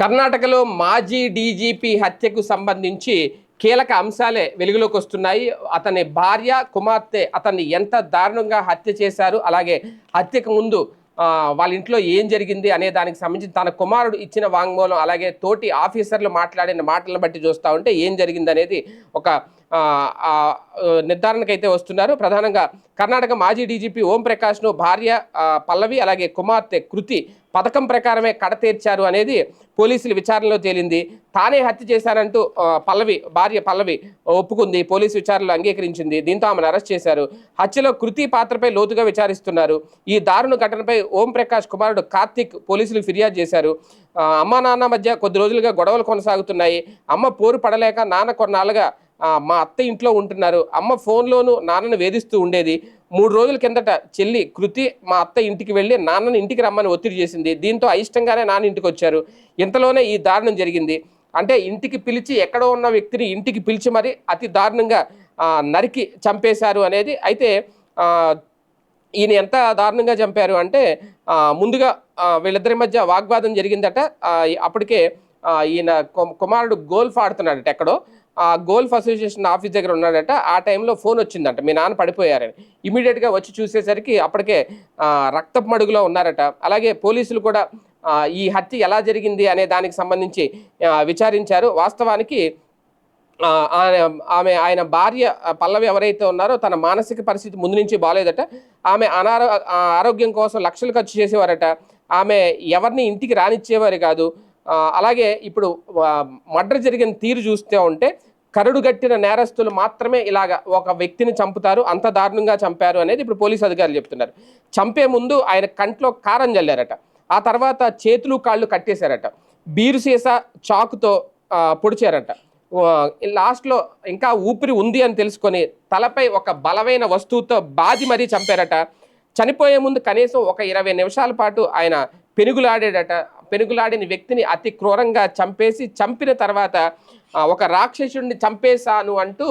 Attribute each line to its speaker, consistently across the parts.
Speaker 1: కర్ణాటకలో మాజీ డీజీపీ హత్యకు సంబంధించి కీలక అంశాలే వెలుగులోకి వస్తున్నాయి. అతని భార్య కుమార్తె అతన్ని ఎంత దారుణంగా హత్య చేశారు అలాగే హత్యకు ముందు వాళ్ళ ఇంట్లో ఏం జరిగింది అనే దానికి సంబంధించి తన కుమారుడు ఇచ్చిన వాంగ్మూలం అలాగే తోటి ఆఫీసర్లు మాట్లాడిన మాటలను బట్టి చూస్తూ ఉంటే ఏం జరిగింది అనేది ఒక నిర్ధారణకైతే వస్తున్నారు. ప్రధానంగా కర్ణాటక మాజీ డీజీపీ ఓం ప్రకాష్ను భార్య పల్లవి అలాగే కుమార్తె కృతి పథకం ప్రకారమే కడతీర్చారు అనేది పోలీసులు విచారణలో తేలింది. తానే హత్య చేశానంటూ పల్లవి భార్య పల్లవి ఒప్పుకుంది. పోలీసు విచారణలో అంగీకరించింది. దీంతో ఆమెను అరెస్ట్ చేశారు. హత్యలో కృతి పాత్రపై లోతుగా విచారిస్తున్నారు. ఈ దారుణ ఘటనపై ఓం ప్రకాష్ కుమారుడు కార్తిక్ పోలీసులు ఫిర్యాదు చేశారు. అమ్మ అమ్మా నాన్న మధ్య కొద్ది రోజులుగా గొడవలు కొనసాగుతున్నాయి. అమ్మ పోరు పడలేక నాన్న కొన్నాళ్ళుగా మా అత్త ఇంట్లో ఉంటున్నారు. అమ్మ ఫోన్లోనూ నాన్నను వేధిస్తూ ఉండేది. మూడు రోజుల కిందట చెల్లి కృతి మా అత్త ఇంటికి వెళ్ళి నాన్నని ఇంటికి రమ్మని ఒత్తిడి చేసింది. దీంతో అయిష్టంగానే నాన్న ఇంటికి వచ్చారు. ఇంతలోనే ఈ దారుణం జరిగింది. అంటే ఇంటికి పిలిచి ఎక్కడో ఉన్న వ్యక్తిని ఇంటికి పిలిచి మరి అతి దారుణంగా నరికి చంపేశారు అనేది. అయితే ఈయన ఎంత దారుణంగా చంపారు అంటే ముందుగా వీళ్ళిద్దరి మధ్య వాగ్వాదం జరిగిందట. అప్పటికే ఈయన కుమారుడు గోల్ఫ్ ఆడుతున్నాడట ఎక్కడో. ఆ గోల్ఫ్ అసోసియేషన్ ఆఫీస్ దగ్గర ఉన్నాడట. ఆ టైంలో ఫోన్ వచ్చిందంట. మీ నాన్న పడిపోయారని. ఇమీడియట్గా వచ్చి చూసేసరికి అప్పటికే రక్తపు మడుగులో ఉన్నారట. అలాగే పోలీసులు కూడా ఈ హత్య ఎలా జరిగింది అనే దానికి సంబంధించి విచారించారు. వాస్తవానికి ఆమె ఆయన భార్య పల్లవి ఎవరైతే ఉన్నారో తన మానసిక పరిస్థితి ముందు నుంచి బాగాలేదట ఆమె అనారో ఆ, ఆరోగ్యం కోసం లక్షలు ఖర్చు చేసేవారట. ఆమె ఎవరిని ఇంటికి రానిచ్చేవారు కాదు. అలాగే ఇప్పుడు మర్డర్ జరిగిన తీరు చూస్తే ఉంటే కరడు గట్టిన నేరస్తులు మాత్రమే ఇలాగ ఒక వ్యక్తిని చంపుతారు అంత దారుణంగా చంపారు అనేది ఇప్పుడు పోలీసు అధికారులు చెప్తున్నారు. చంపే ముందు ఆయన కంట్లో కారం జల్లారట. ఆ తర్వాత చేతులు కాళ్ళు కట్టేశారట. బీరు సీసా చాకుతో పొడిచారట. లాస్ట్లో ఇంకా ఊపిరి ఉంది అని తెలుసుకొని తలపై ఒక బలమైన వస్తువుతో బాది మరీ చంపారట. చనిపోయే ముందు కనీసం ఒక ఇరవై నిమిషాల పాటు ఆయన పెనుగులాడాడట. పెనుగులాడిన వ్యక్తిని అతి క్రూరంగా చంపేసి చంపిన తర్వాత ఒక రాక్షసుడిని చంపేశాను అంటూ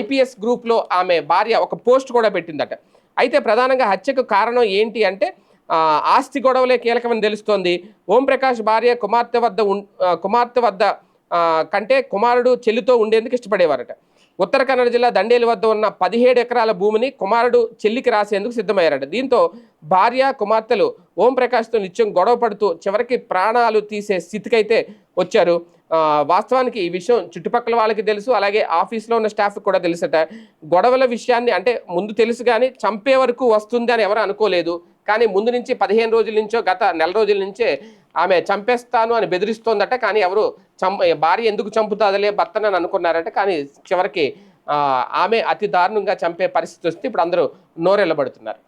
Speaker 1: ఐపీఎస్ గ్రూప్లో ఆమె భార్య ఒక పోస్ట్ కూడా పెట్టిందట. అయితే ప్రధానంగా హత్యకు కారణం ఏంటి అంటే ఆస్తి గొడవలే కీలకమని తెలుస్తోంది. ఓంప్రకాష్ భార్య కుమార్తె వద్ద కుమార్తె వద్ద కంటే కుమారుడు చెల్లితో ఉండేందుకు ఇష్టపడేవారట. ఉత్తర కన్నడ జిల్లా దండేలి వద్ద ఉన్న పదిహేడు ఎకరాల భూమిని కుమారుడు చెల్లికి రాసేందుకు సిద్ధమయ్యారట. దీంతో భార్య కుమార్తెలు ఓం ప్రకాష్తో నిత్యం గొడవ పడుతూ చివరికి ప్రాణాలు తీసే స్థితికైతే వచ్చారు. వాస్తవానికి ఈ విషయం చుట్టుపక్కల వాళ్ళకి తెలుసు అలాగే ఆఫీస్లో ఉన్న స్టాఫ్ కూడా తెలుసట. గొడవల విషయాన్ని అంటే ముందు తెలుసు కానీ చంపే వరకు వస్తుంది అని ఎవరు అనుకోలేదు. కానీ ముందు నుంచి పదిహేను రోజుల నుంచో గత నెల రోజుల నుంచే ఆమె చంపేస్తాను అని బెదిరిస్తోందట. కానీ ఎవరు చం భార్య ఎందుకు చంపుతాదలే భర్తనని అనుకున్నారట. కానీ చివరికి ఆమె అతి దారుణంగా చంపే పరిస్థితి వస్తే ఇప్పుడు అందరూ నోరెళ్ళబడుతున్నారు.